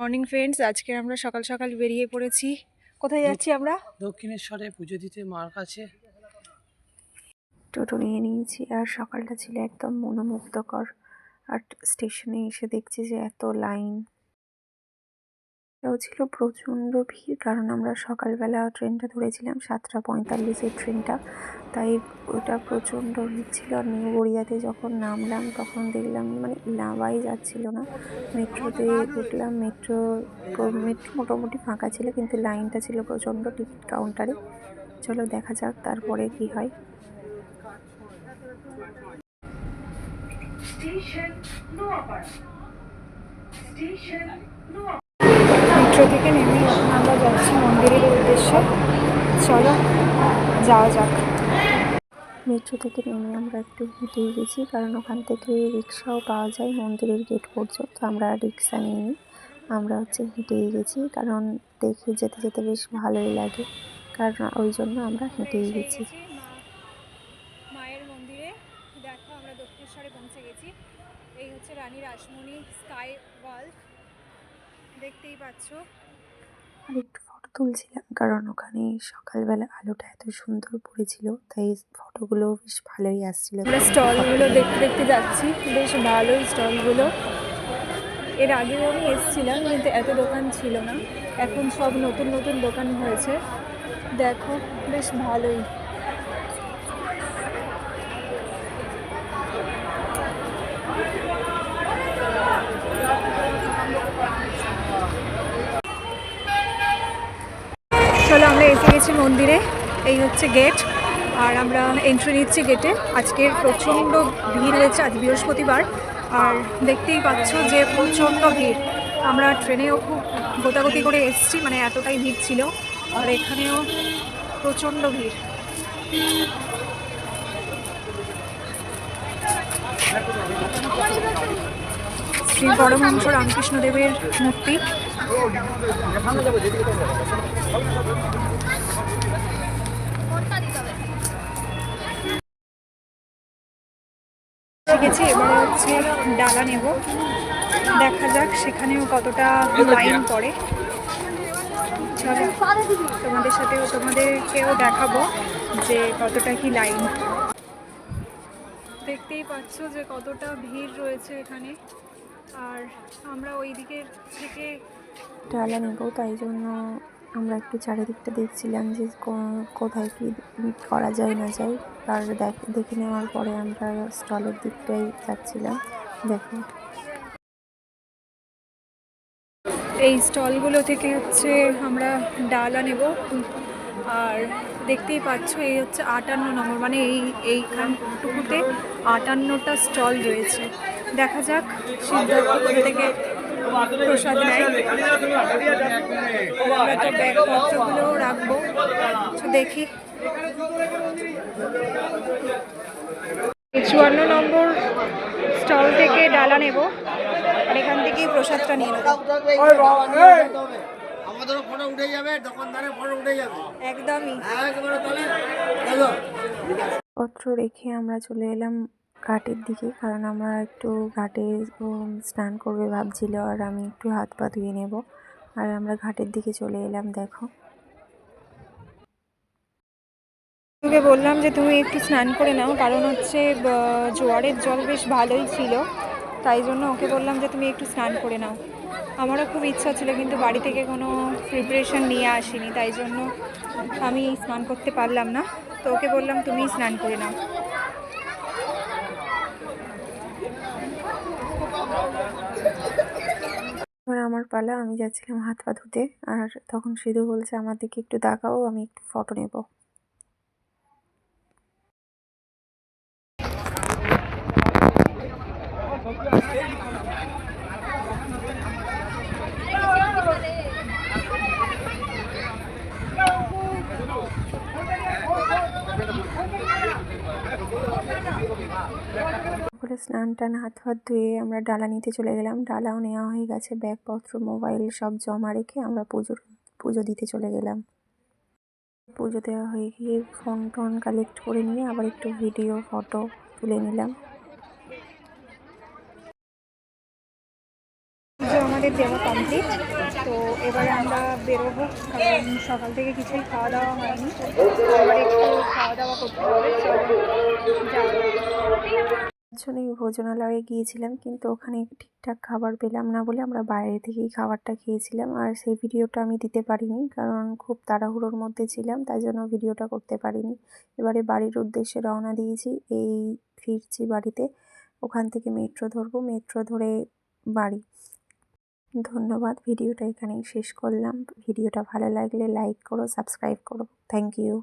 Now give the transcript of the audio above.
Morning friends আজকে আমরা সকাল সকাল বেরিয়ে পড়েছি। কোথায় যাচ্ছি আমরা? দক্ষিণেশ্বরে পুজো দিতে মার কাছে। টোটো নিয়ে নিয়েছি আর সকালটা ছিল একদম মনোমুগ্ধকর। আর স্টেশনে এসে দেখছি যে এত লাইন। এটাও ছিল প্রচণ্ড ভিড়, কারণ আমরা সকালবেলা ট্রেনটা ধরেছিলাম সাতটা পঁয়তাল্লিশের ট্রেনটা। তাই ওটা প্রচণ্ড ভিড় ছিল আর নিউ গড়িয়াতে যখন নামলাম তখন দেখলাম মানে নামাই যাচ্ছিল না। মেট্রোতে উঠলাম, মেট্রো মেট্রো মোটামুটি ফাঁকা ছিল কিন্তু লাইনটা ছিল প্রচণ্ড টিকিট কাউন্টারে। চলো দেখা যাক তারপরে কি হয়। মেট্রো থেকে নেমে এখন আমরা যাচ্ছি মন্দিরের উদ্দেশ্যে। চলো যাওয়া যাক। মেট্রো থেকে নেমে আমরা একটু হেঁটেই গেছি কারণ ওখান থেকে রিক্সাও পাওয়া যায় মন্দিরের গেট পর্যন্ত। আমরা রিক্সা নিইনি আমরা হচ্ছে হেঁটেই গেছি কারণ দেখে যেতে যেতে বেশ ভালোই লাগে কারণ ওই জন্য আমরা হেঁটেই গেছি মায়ের মন্দিরে দেখো আমরা দক্ষিণেশ্বরে পৌঁছে গেছি। এই হচ্ছে রানী রাসমণি স্কাই ওয়ার্ল্ড দেখতেই পাচ্ছ। আর একটু ফটো তুলছিলাম কারণ ওখানে সকালবেলা আলোটা এত সুন্দর পড়েছিল তাই ফটোগুলো বেশ ভালোই আসছিল। আমরা স্টলগুলো দেখতে দেখতে যাচ্ছি বেশ ভালোই স্টলগুলো এর আগেও আমি এসেছিলাম কিন্তু এত দোকান ছিল না। এখন সব নতুন নতুন দোকান হয়েছে। দেখো বেশ ভালোই। চলো আমরা এসে গেছি মন্দিরে, এই হচ্ছে গেট আর আমরা এন্ট্রি নিচ্ছি গেটে আজকের প্রচণ্ড ভিড় হয়েছে আজ বৃহস্পতিবার, আর দেখতেই পাচ্ছ যে প্রচণ্ড ভিড়। আমরা ট্রেনেও খুব গোতাগতি করে এসেছি মানে এতটাই ভিড় ছিল, আর এখানেও প্রচণ্ড ভিড়। শ্রী পরমহংস রামকৃষ্ণদেবের মূর্তি। শিখেছি এবারে হচ্ছে ডালা নেব। দেখা যাক সেখানেও কতটা লাইন পড়ে। তোমাদের সাথেও তোমাদেরকেও দেখাবো যে কতটা কি লাইন দেখতেই পাচ্ছ যে কতটা ভিড় রয়েছে এখানে। আর আমরা ওই দিকের থেকে ডালা নেব তাই জন্য আমরা একটু চারিদিকটা দেখছিলাম যে কোথায় কি করা যায় না যায়। আর দেখ- দেখে নেওয়ার পরে আমরা স্টলের দিকটাই যাচ্ছিলাম। দেখো। এই স্টলগুলো থেকে হচ্ছে আমরা ডালা নেব। আর দেখতেই পাচ্ছ এই হচ্ছে আটান্ন নম্বর মানে এই এইখানটুকুতে আটান্নটা স্টল রয়েছে। দেখা যাক সিদ্ধার্থ থেকে প্রসাদ নেয়। আমরা তো ব্যাগপত্রগুলোও রাখব দেখি। চুয়ান্ন নম্বর স্টল থেকে ডালা নেব আর এখান থেকেই প্রসাদটা নিয়ে নেব। আমাদেরও ফটো উঠে যাবে দোকানদারের ফটো উঠে যাবে। একদমই। একবারে তাহলে পত্র রেখে আমরা চলে এলাম ঘাটের দিকে, কারণ আমরা একটু ঘাটে স্নান করবে ভাবছিল আর আমি একটু হাত পা ধুয়ে নেব। আর আমরা ঘাটের দিকে চলে এলাম, দেখো। তোকে বললাম যে তুমি একটু স্নান করে নাও, কারণ হচ্ছে জোয়ারের জল বেশ ভালোই ছিল। তাই জন্য ওকে বললাম যে তুমি একটু স্নান করে নাও। আমারও খুব ইচ্ছা ছিল, কিন্তু বাড়ি থেকে কোনো প্রিপারেশন নিয়ে আসিনি, তাই জন্য আমি স্নান করতে পারলাম না। তো ওকে বললাম তুমি স্নান করে নাও এবার আমার পালা, আমি যাচ্ছিলাম হাত পা ধুতে। আর তখন সিধু বলছে, আমার দিকে একটু তাকাও, আমি একটু ফটো নেব। বলে স্নান টান, হাত ফাত ধুয়ে আমরা ডালা নিতে চলে গেলাম। ডালাও নেওয়া হয়ে গেছে, ব্যাগপত্র, মোবাইল সব জমা রেখে আমরা পুজোর, পুজো দিতে চলে গেলাম। পুজো দেওয়া হয়ে গিয়ে ফোন টোন কালেক্ট করে নিয়ে আবার একটু ভিডিও, ফটো তুলে নিলাম। আমাদের দেওয়া কমপ্লিট তো এবারে আমরা বেরোবো, কারণ সকাল থেকে কিছুই খাওয়া দাওয়া হয়নি। এবার একটু খাওয়া দাওয়া করতে হবে। জন্যই ভোজনালয়ে গিয়েছিলাম, কিন্তু ওখানে ঠিকঠাক খাবার পেলাম না বলে আমরা বাইরে থেকেই খাবারটা খেয়েছিলাম। আর সেই ভিডিওটা আমি দিতে পারিনি, কারণ খুব তাড়াহুড়োর মধ্যে ছিলাম, তাই জন্য ভিডিওটা করতে পারিনি। এবারে বাড়ির উদ্দেশ্যে রওনা দিয়েছি, এই ফিরছি বাড়িতে। ওখান থেকে মেট্রো ধরবো, মেট্রো ধরে বাড়ি। ধন্যবাদ, ভিডিওটা এখানেই শেষ করলাম। ভিডিওটা ভালো লাগলে লাইক করো, সাবস্ক্রাইব করো। Thank you.